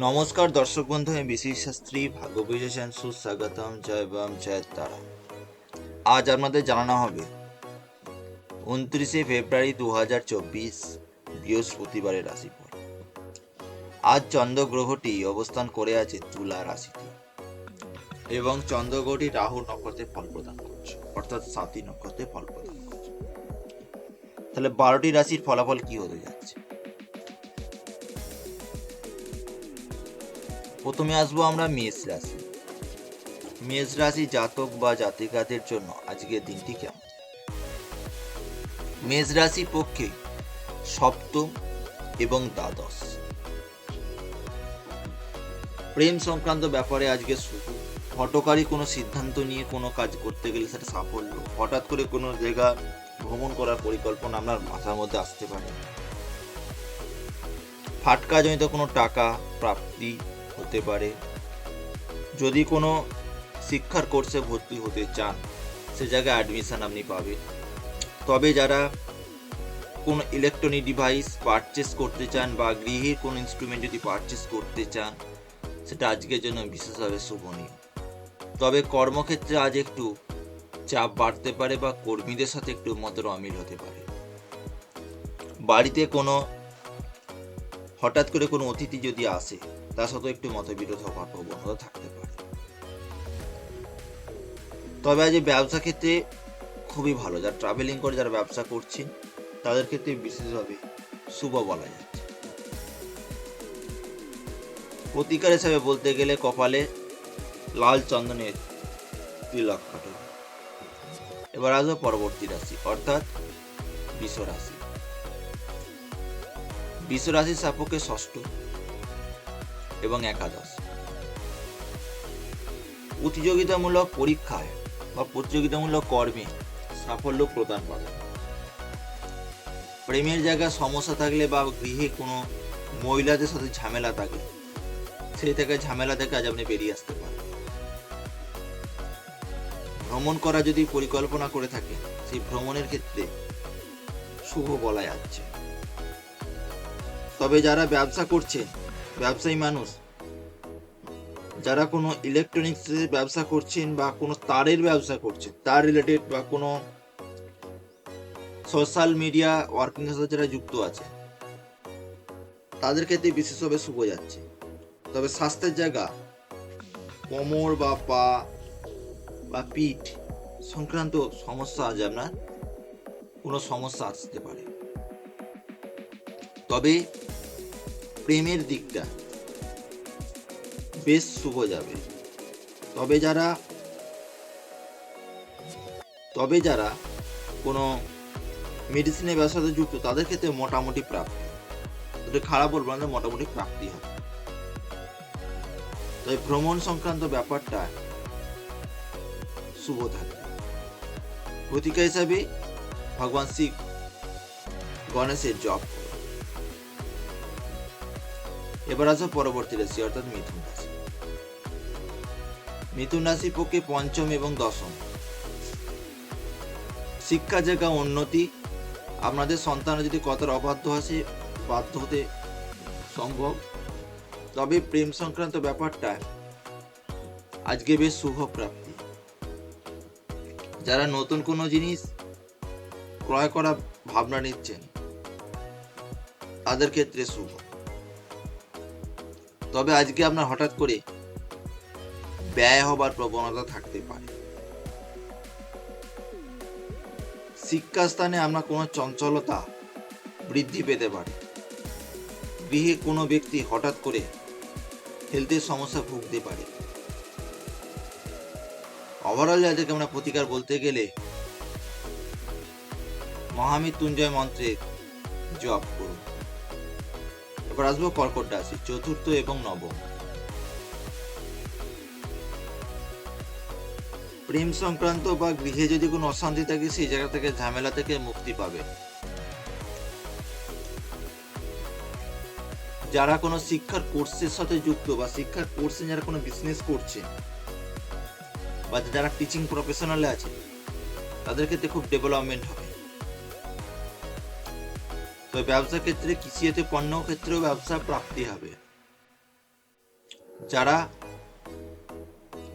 নমস্কার দর্শক বন্ধু, আমি বিশেষ শাস্ত্রী ভাগ্য বিশেষণ সুস্বাগতম, জয় বাম, জয় তারা। আজ আপনাদের জানানো হবে, উনত্রিশে ফেব্রুয়ারি দু হাজার চব্বিশ, বৃহস্পতিবারের রাশিফল। আজ চন্দ্র গ্রহটি অবস্থান করে আছে তুলা রাশিতে এবং চন্দ্র গ্রহটি রাহু নক্ষত্রে ফল প্রদান করছে, অর্থাৎ সাতী নক্ষত্রে ফল প্রদান করছে। তাহলে বারোটি রাশির ফলাফল কি হতে যাচ্ছে? প্রথমে আসব আমরা মেষ রাশি। মেষ রাশি জাতক বা জাতিকাদের জন্য আজকের দিনটি কেমন? মেষ রাশি পক্ষে সপ্তম এবং দ্বাদশ। প্রেম সংক্রান্ত ব্যাপারে আজকে শুভ। হটকারী কোনো সিদ্ধান্ত নিয়ে কোনো কাজ করতে গেলে সেটা সাফল্য। হঠাৎ করে কোনো জায়গা ভ্রমণ করার পরিকল্পনা আপনার মাথার মধ্যে আসতে পারে। ফাটকাজনিত কোনো টাকা, প্রাপ্তি হতে পারে। যদি কোনো শিক্ষার কোর্সে ভর্তি হতে চান, সে জায়গায় অ্যাডমিশন আপনি পাবেন। তবে যারা কোনো ইলেকট্রনিক ডিভাইস পারচেস করতে চান বা গৃহের কোনো ইনস্ট্রুমেন্ট যদি পারচেস করতে চান, সেটা আজকের জন্য বিশেষভাবে শুভনীয়। তবে কর্মক্ষেত্রে আজ একটু চাপ বাড়তে পারে বা কর্মীদের সাথে একটু মতের অমিল হতে পারে। বাড়িতে কোনো হঠাৎ করে কোনো অতিথি যদি আসে তার সাথে একটু মতবিরোধ হওয়ার প্রবণতা থাকতে পারে। তবে আজ ব্যবসা ক্ষেত্রে খুবই ভালো। যারা ট্রাভেলিং করে, যারা ব্যবসা করছেন, তাদের ক্ষেত্রে বিশেষভাবে শুভ বলা যাচ্ছে। প্রতিকার হিসাবে বলতে গেলে কপালে লাল চন্দনের তিলক কাটে। এবার আসব পরবর্তী রাশি, অর্থাৎ বিশ্ব রাশি বিশ্ব রাশির সাপক্ষে ষষ্ঠ। এবং একাদশ। প্রতিযোগিতামূলক পরীক্ষায় বা প্রতিযোগিতামূলক কর্মে সাফল্য প্রদান পাবে প্রেমের জায়গায় সমস্যা থাকলে বা গৃহে কোনো মহিলাদের সাথে ঝামেলা থাকলে, সেই থেকে ঝামেলা থেকে আজ আপনি বেরিয়ে আসতে পারেন। ভ্রমণ করা যদি পরিকল্পনা করে থাকে, সেই ভ্রমণের ক্ষেত্রে শুভ বলা যাচ্ছে তবে যারা ব্যবসা করছে, ব্যবসায়ী মানুষ যারা কোনো ইলেকট্রনিক্সের ব্যবসা করছেন বা কোনো তারের ব্যবসা করছেন, তার রিলেটেড বা কোনো সোশ্যাল মিডিয়া ওয়ার্কিং এর সাথে যারা যুক্ত আছে তাদের ক্ষেত্রে বিশেষভাবে শুভ যাচ্ছে। তবে স্বাস্থ্যের জায়গা, কোমর বা পা বা পিঠ সংক্রান্ত সমস্যা আজ আপনার কোনো সমস্যা আসতে পারে। তবে প্রেমের দিকটা বেশ শুভ যাবে। তবে যারা তবে যারা কোনো মেডিসিনের ব্যবসার সাথে যুক্ত, তাদের ক্ষেত্রে মোটামুটি প্রাপ্তি। খারাপ বলব না মোটামুটি প্রাপ্তি হবে। তবে ভ্রমণ সংক্রান্ত ব্যাপারটা শুভ থাকবে। প্রতিকা হিসাবে ভগবান শিব গণেশের জপ। এবার আসো পরবর্তী রাশি, অর্থাৎ মিথুন মিথুন রাশির পক্ষে পঞ্চম এবং দশম। শিক্ষা জায়গা উন্নতি। আপনাদের সন্তান যদি কতর অবাধ্য আসে বাধ্য হতে সম্ভব। তবে প্রেম সংক্রান্ত ব্যাপারটা আজকে বেশ শুভ প্রাপ্তি। যারা নতুন কোনো জিনিস ক্রয় করা ভাবনা নিচ্ছেন, তাদের ক্ষেত্রে শুভ। তবে আজকে আপনার হঠাৎ করে ব্যয় হবার প্রবণতা থাকতে পারে। শিক্ষাস্থানে আমরা কোনো চঞ্চলতা বৃদ্ধি পেতে পারে। গৃহে কোনো ব্যক্তি হঠাৎ করে হেলথের সমস্যা ভুগতে পারে। ওভারঅল যাদেরকে আমরা প্রতিকার বলতে গেলে, মহামৃত্যুঞ্জয় মন্ত্রের জপ করুন। এবার আসব কর্কট রাশি, চতুর্থ এবং নবম। প্রেম সংক্রান্ত বা গৃহে যদি কোনো অশান্তি থাকে, সেই জায়গা থেকে, ঝামেলা থেকে মুক্তি পাবে। যারা কোনো শিক্ষার কোর্সের সাথে যুক্ত বা শিক্ষার কোর্সে যারা কোনো বিজনেস করছে, বা যারা টিচিং প্রফেশনালে আছে, তাদের ক্ষেত্রে খুব ডেভেলপমেন্ট হবে। তো ব্যবসা ক্ষেত্রে কৃষিজাত পণ্য ক্ষেত্রেও ব্যবসা প্রাপ্তি হবে। যারা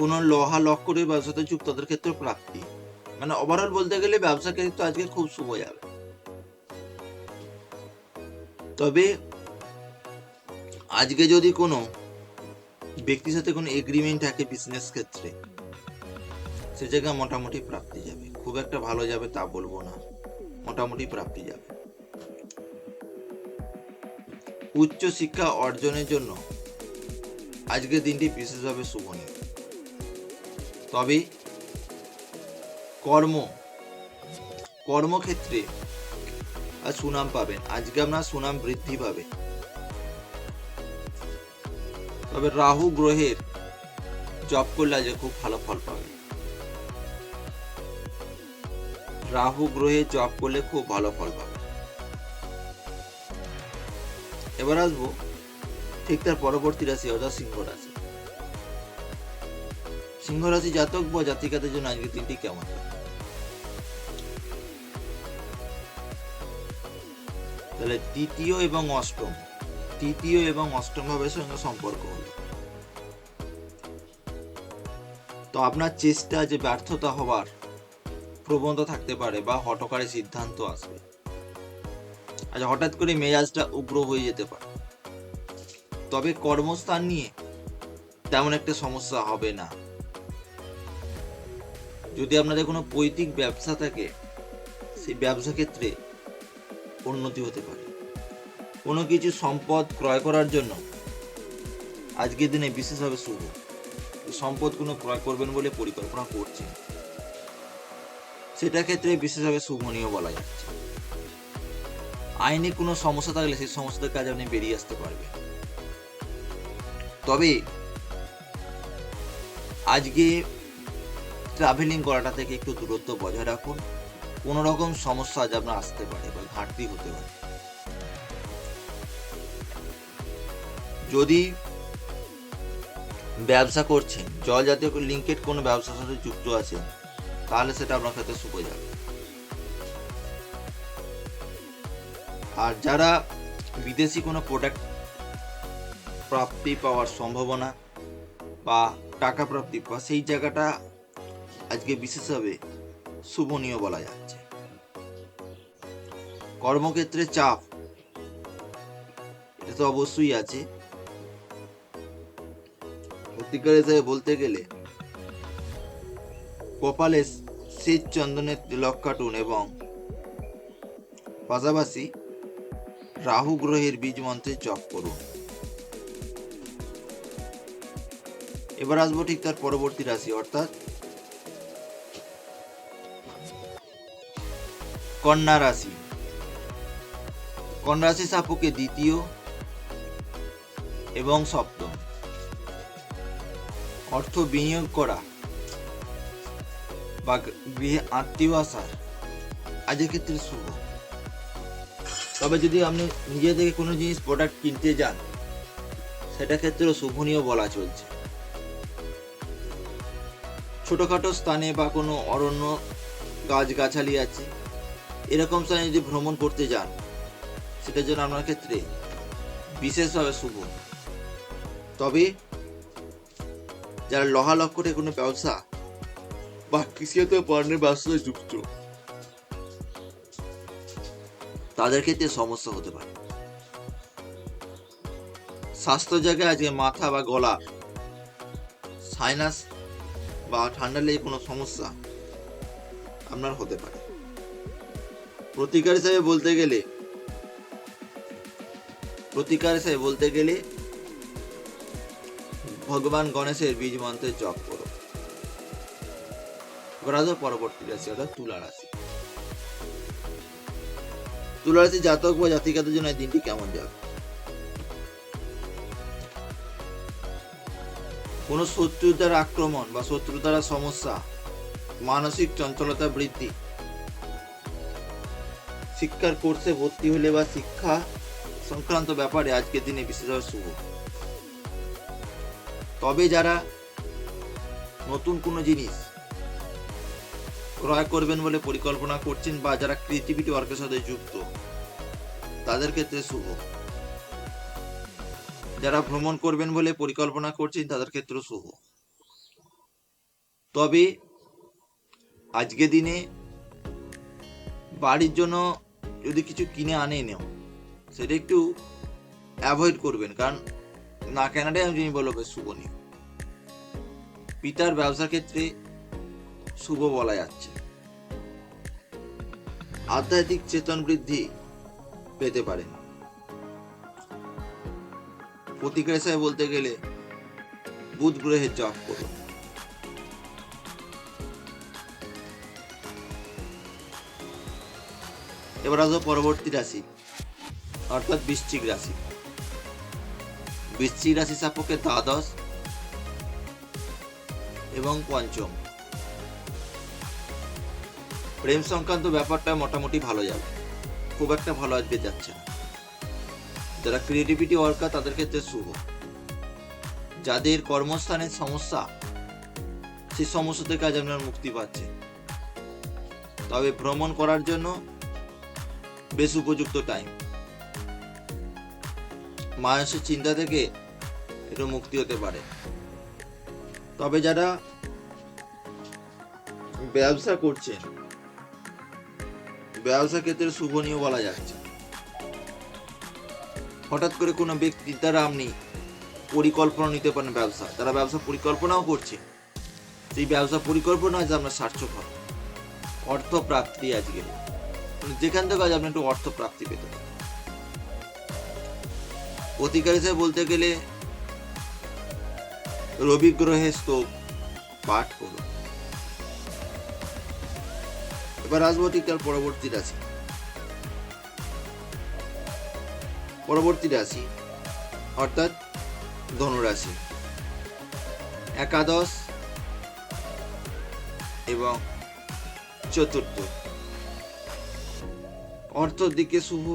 কোনো লোহা লক্করের ব্যবসাতে যুক্ত তাদের ক্ষেত্রে প্রাপ্তি। মানে ওভারঅল বলতে গেলে ব্যবসা ক্ষেত্রে আজকে খুব শুভ যাবে। তবে আজকে যদি কোনো ব্যক্তির সাথে কোনো এগ্রিমেন্ট থাকে বিজনেস ক্ষেত্রে, সে জায়গায় মোটামুটি প্রাপ্তি যাবে। খুব একটা ভালো যাবে তা বলব না। মোটামুটি প্রাপ্তি যাবে। উচ্চ শিক্ষা অর্জনের জন্য আজকের দিনটি বিশেষভাবে শুভনীয়। তবে কর্ম, কর্মক্ষেত্রে সুনাম পাবেন আজকে আপনার সুনাম বৃদ্ধি পাবে। তবে রাহু গ্রহের জব করলে আজকে খুব ভালো ফল পাবে। রাহু গ্রহে জব করলে খুব ভালো ফল পাবে। এবার আসব ঠিক তার পরবর্তী রাশি, অর্থাৎ সিংহ রাশি। সিংহ রাশি জাতক বা জাতিকাদের জন্য আজকের দিনটি কেমন? তাহলে তৃতীয় এবং অষ্টম। তৃতীয় এবং অষ্টম ভাবের সঙ্গে সম্পর্ক হলো। তো আপনার চেষ্টা যে ব্যর্থতা হবার প্রবণতা থাকতে পারে বা হটকারী সিদ্ধান্ত আসবে। আচ্ছা হঠাৎ করে মেজাজটা উগ্র হয়ে যেতে পারে। তবে কর্মস্থান নিয়ে তেমন একটা সমস্যা হবে না। যদি আপনাদের কোনো পৈতৃক ব্যবসা থাকে, সেই ব্যবসা ক্ষেত্রে উন্নতি হতে পারে। কোনো কিছু সম্পদ ক্রয় করার জন্য আজকের দিনে বিশেষভাবে শুভ। সম্পদ কোনো ক্রয় করবেন বলে পরিকল্পনা করছেন সেটা ক্ষেত্রে বিশেষভাবে শুভনীয় বলা যাচ্ছে। আইনে কোনো সমস্যা থাকলে সেই সমস্যা থেকে আজ আপনি বেরিয়ে আসতে পারবেন। তবে আজকে ট্রাভেলিং করাটা থেকে একটু দূরত্ব বজায় রাখুন। কোনো রকম সমস্যা আজ আপনার আসতে পারে বা ঘাটতি হতে পারে। যদি ব্যবসা করছেন, জল জাতীয় লিঙ্কেড কোনো ব্যবসার সাথে যুক্ত আছেন, তাহলে সেটা আপনার ক্ষেত্রে শুভ যাবে। আর যারা বিদেশি কোনো প্রোডাক্ট প্রাপ্তি পাওয়ার সম্ভাবনা বা টাকা প্রাপ্তি পাওয়া সেই জায়গাটা আজকে বিশেষভাবে শুভনীয় বলা যাচ্ছে। কর্মক্ষেত্রে চাপ, এটা তো অবশ্যই আছে। প্রতিকার হিসেবে বলতে গেলে, কপালে শ্বেত চন্দনের তিলক কাটুন এবং পাশাপাশি রাহু গ্রহের বীজ মন্ত্রে জপ করুন। এবার আসব ঠিক তার পরবর্তী রাশি, অর্থাৎ কন্যা রাশি। কন্যা রাশি সাপকে দ্বিতীয় এবং সপ্তম। অর্থ বিনিয়োগ করা বা গৃহে আত্মীয় আসার আজের ক্ষেত্রে শুভ। তবে যদি আপনি নিজে থেকে কোনো জিনিস প্রোডাক্ট কিনতে যান, সেটা ক্ষেত্রেও শুভনীয় বলা চলছে। ছোটখাটো স্থানে বা কোনো অরণ্য গাছগাছালি আছে এরকম স্থানে যদি ভ্রমণ করতে যান, সেটার জন্য আপনার ক্ষেত্রে বিশেষভাবে শুভ। তবে যারা লহা লক্ষ্যে কোনো ব্যবসা বা কৃষিজাত পণ্যের ব্যবসাতে যুক্ত, তাদের ক্ষেত্রে সমস্যা হতে পারে। স্বাস্থ্য জায়গায় আজকে মাথা বা গলা সাইনাস বা ঠান্ডা লেগে কোনো সমস্যা আপনার হতে পারে। প্রতিকার হিসাবে বলতে গেলে, প্রতিকার হিসাবে বলতে গেলে ভগবান গণেশের বীজ মন্ত্রের জপ করো। পরবর্তী রাশি অর্থাৎ তুলা রাশি। তুলা রাশি জাতক বা জাতিকাদের জন্য এই দিনটি কেমন যাবে? কোনো শত্রুর দ্বারা আক্রমণ বা শত্রু দ্বারা সমস্যা, মানসিক চঞ্চলতা বৃদ্ধি শিক্ষার কোর্সে ভর্তি হলে বা শিক্ষা সংক্রান্ত ব্যাপারে আজকের দিনে বিশেষভাবে শুভ। তবে যারা নতুন কোনো জিনিস ক্রয় করবেন বলে পরিকল্পনা করছেন বা যারা ক্রিয়েটিভিটি ওয়ার্কের সাথে যুক্ত, তাদের ক্ষেত্রে শুভ। যারা ভ্রমণ করবেন বলে পরিকল্পনা করছেন, তাদের ক্ষেত্রে শুভ। তবে আজকে দিনে বাড়ির জন্য যদি কিছু কিনে আনে, নেও। সেটা একটু অ্যাভয়েড করবেন, কারণ না কেনাটাই আমি যিনি বলব শুভ নিয়ে পিতার ব্যবসার ক্ষেত্রে শুভ বলা যাচ্ছে। আধ্যাত্মিক চেতন বৃদ্ধি পেতে পারেন প্রতিকার হিসাবে বলতে গেলে বুধ গ্রহের জপ করুন। এবার আসব পরবর্তী রাশি। অর্থাৎ বৃশ্চিক রাশি। বৃশ্চিক রাশি সাপেক্ষে দ্বাদশ এবং পঞ্চম। প্রেম সংক্রান্ত ব্যাপারটা মোটামুটি ভালো যাবে। খুব একটা ভালো আজকে যাচ্ছে না। যারা ক্রিয়েটিভিটি ওয়ার্কার তাদের ক্ষেত্রে শুভ। যাদের কর্মস্থানের সমস্যা, সেই সমস্যা থেকে আজ আপনারা মুক্তি পাচ্ছে তবে ভ্রমণ করার জন্য বেশ উপযুক্ত টাইম মানসিক চিন্তা থেকে একটু মুক্তি হতে পারে। তবে যারা ব্যবসা করছেন, ব্যবসা ক্ষেত্রে শুভনীয় বলা যাচ্ছে। হঠাৎ করে কোনো ব্যক্তি দ্বারা আপনি পরিকল্পনা নিতে পারেন ব্যবসা, তারা ব্যবসা পরিকল্পনাও করছে। সেই ব্যবসা পরিকল্পনা আজ আপনার সার্থক অর্থ প্রাপ্তি আজকে। যেখান থেকে আজ আপনি একটু অর্থ প্রাপ্তি পেতে পারেন। হিসেবে বলতে গেলে, রবি গ্রহের স্তব পাঠ করুন। এবার আসব ঠিক তার পরবর্তী রাশি। পরবর্তী রাশি, অর্থাৎ ধনুরাশি। একাদশ এবং চতুর্থ। অর্থ দিকে শুভ,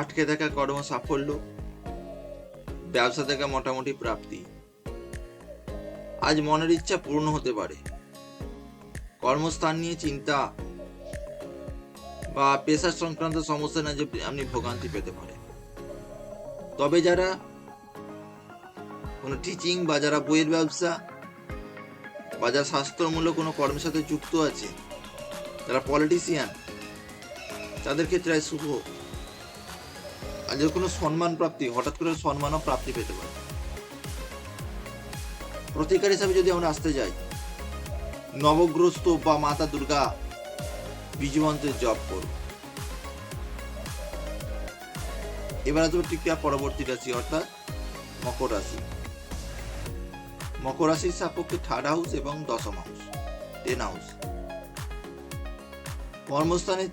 আটকে থাকা কর্ম সাফল্য ব্যবসা থেকে মোটামুটি প্রাপ্তি। আজ মনের ইচ্ছা পূর্ণ হতে পারে। কর্মস্থান নিয়ে চিন্তা বা পেশার সংক্রান্ত সমস্যা না যে আপনি ভোগান্তি পেতে পারেন। তবে যারা কোনো টিচিং বা যারা বইয়ের ব্যবসা বা যারা স্বাস্থ্যমূলক কোনো কর্মের সাথে যুক্ত আছে, যারা পলিটিশিয়ান তাদের ক্ষেত্রে আজ শুভ। আজ কোনো সম্মান প্রাপ্তি, হঠাৎ করে সম্মানও প্রাপ্তি পেতে পারে। প্রতিকার হিসাবে যদি আমরা আসতে যাই, নবগ্রস্ত বা মাতা দুর্গা বীজমন্ত্রের জপ করুন। এবার আসব তার পরবর্তী রাশি, অর্থাৎ মকর রাশি। মকর রাশির সাপেক্ষে থার্ড হাউস এবং দশম হাউস, টেন হাউস। কর্মস্থানে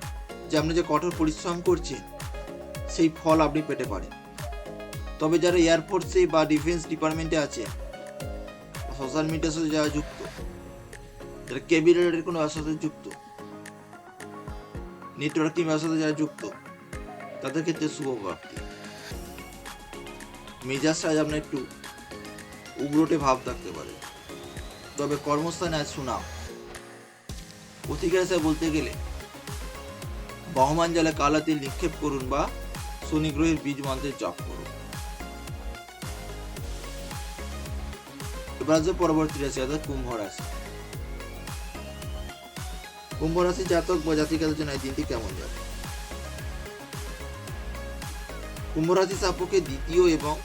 যে আপনি যে কঠোর পরিশ্রম করছেন, সেই ফল আপনি পেতে পারেন। তবে যারা এয়ারফোর্সে বা ডিফেন্স ডিপার্টমেন্টে আছে সোশ্যাল মিডিয়ার সাথে যারা যুক্ত, যারা ক্যাবিনেটের কোনো ব্যবসার সাথে যুক্ত নেটওয়ার্কিং ব্যবসার সাথে যারা যুক্ত, তাদের ক্ষেত্রে শুভ প্রাপ্তি। মেজাজটা আপনার একটু উগ্রটে ভাব থাকতে পারে। তবে কর্মস্থানে আজ শোনাও প্রতিকার বলতে গেলে বহমান জলে কালা তিল নিক্ষেপ করুন বা শনি গ্রহের বীজ মন্ত্রের জপ করুন। এবার পরবর্তী রাশি, অর্থাৎ কুম্ভ রাশি। কুম্ভ রাশি জাতক বা জাতিকাদের জন্য এই দিনটি কেমন যাবে কুম্ভ রাশি সাপকে দ্বিতীয় এবং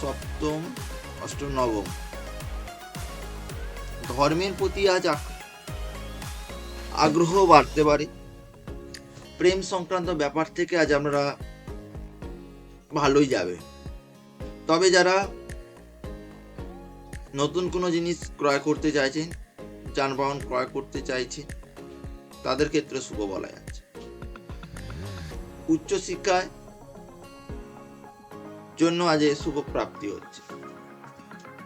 সপ্তম, অষ্টম, নবম। ধর্মের প্রতি আজ আগ্রহ বাড়তে পারে। প্রেম সংক্রান্ত ব্যাপার থেকে আজ আমরা ভালোই যাবে। তবে যারা নতুন কোনো জিনিস ক্রয় করতে চাইছেন, যানবাহন ক্রয় করতে চাইছেন, তাদের ক্ষেত্রে শুভ বলা যাচ্ছে। উচ্চশিক্ষায় জন্য আজ শুভ প্রাপ্তি হচ্ছে।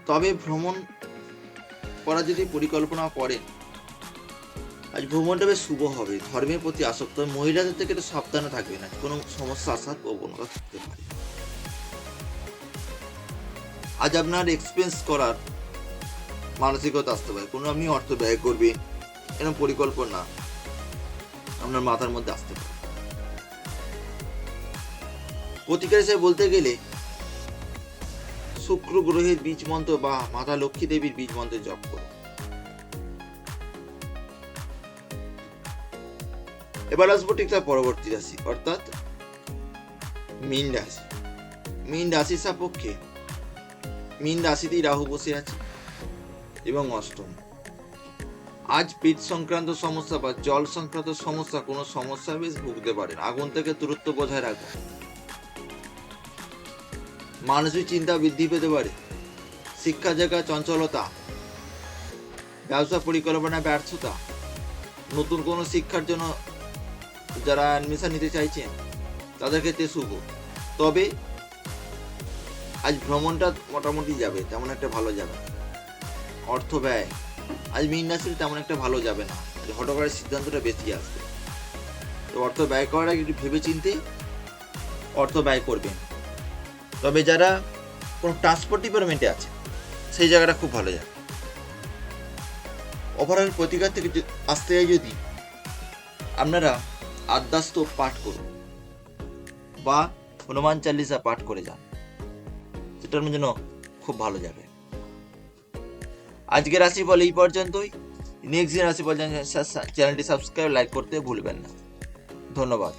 তবে ভ্রমণ করা যদি পরিকল্পনা করেন আজ ভ্রমণটা বেশ শুভ হবে। ধর্মের প্রতি আসক্ত মহিলাদের থেকে একটু সাবধানে থাকবে না। কোনো সমস্যা আসার প্রবণতা থাকতে পারে। আজ আপনার এক্সপেন্স করার মানসিকতা আসতে পারে। কোনো আপনি অর্থ ব্যয় করবেন এরকম পরিকল্পনা আপনার মাথার মধ্যে আসতে পারে। প্রতিকার হিসেবে বলতে গেলে, শুক্র গ্রহের বীজ মন্ত্র বা মাতা লক্ষ্মী দেবীর বীজ মন্ত্র জপ করুন। এবার আসব ঠিক তার পরবর্তী রাশি, অর্থাৎ মীন রাশি। মীন রাশির সাপেক্ষে মীন রাশিতেই রাহু বসে আছে এবং অষ্টম। আজ পেট সংক্রান্ত সমস্যা বা জল সংক্রান্ত সমস্যা, কোনো সমস্যা বেশ ভুগতে পারেন। আগুন থেকে দূরত্ব বজায় রাখুন। মানসিক চিন্তা বৃদ্ধি পেতে পারে। শিক্ষা জায়গা চঞ্চলতা, ব্যবসা পরিকল্পনা ব্যর্থতা, নতুন কোনো শিক্ষার জন্য যারা অ্যাডমিশন নিতে চাইছেন তাদের ক্ষেত্রে শুভ। তবে আজ ভ্রমণটা মোটামুটি যাবে, তেমন একটা ভালো যাবে অর্থ ব্যয়, আজ মিন রাশির তেমন একটা ভালো যাবে না। হঠাৎ করে সিদ্ধান্তটা বেশি আসবে। তো অর্থ ব্যয় করার আগে একটু ভেবে চিনতে অর্থ ব্যয় করবেন। তবে যারা কোনো ট্রান্সপোর্ট ডিপার্টমেন্টে আছে, সেই জায়গাটা খুব ভালো যাবে। ওভারঅল প্রতিকার থেকে আসতে যদি, আপনারা আদ্যাস্ত পাঠ করুন বা হনুমান চালিসা পাঠ করে যান। সেটার জন্য খুব ভালো যাবে। আজকের রাশিফল এই পর্যন্তই। নেক্সট দিন রাশিফল চ্যানেলটি সাবস্ক্রাইব লাইক করতে ভুলবেন না। ধন্যবাদ।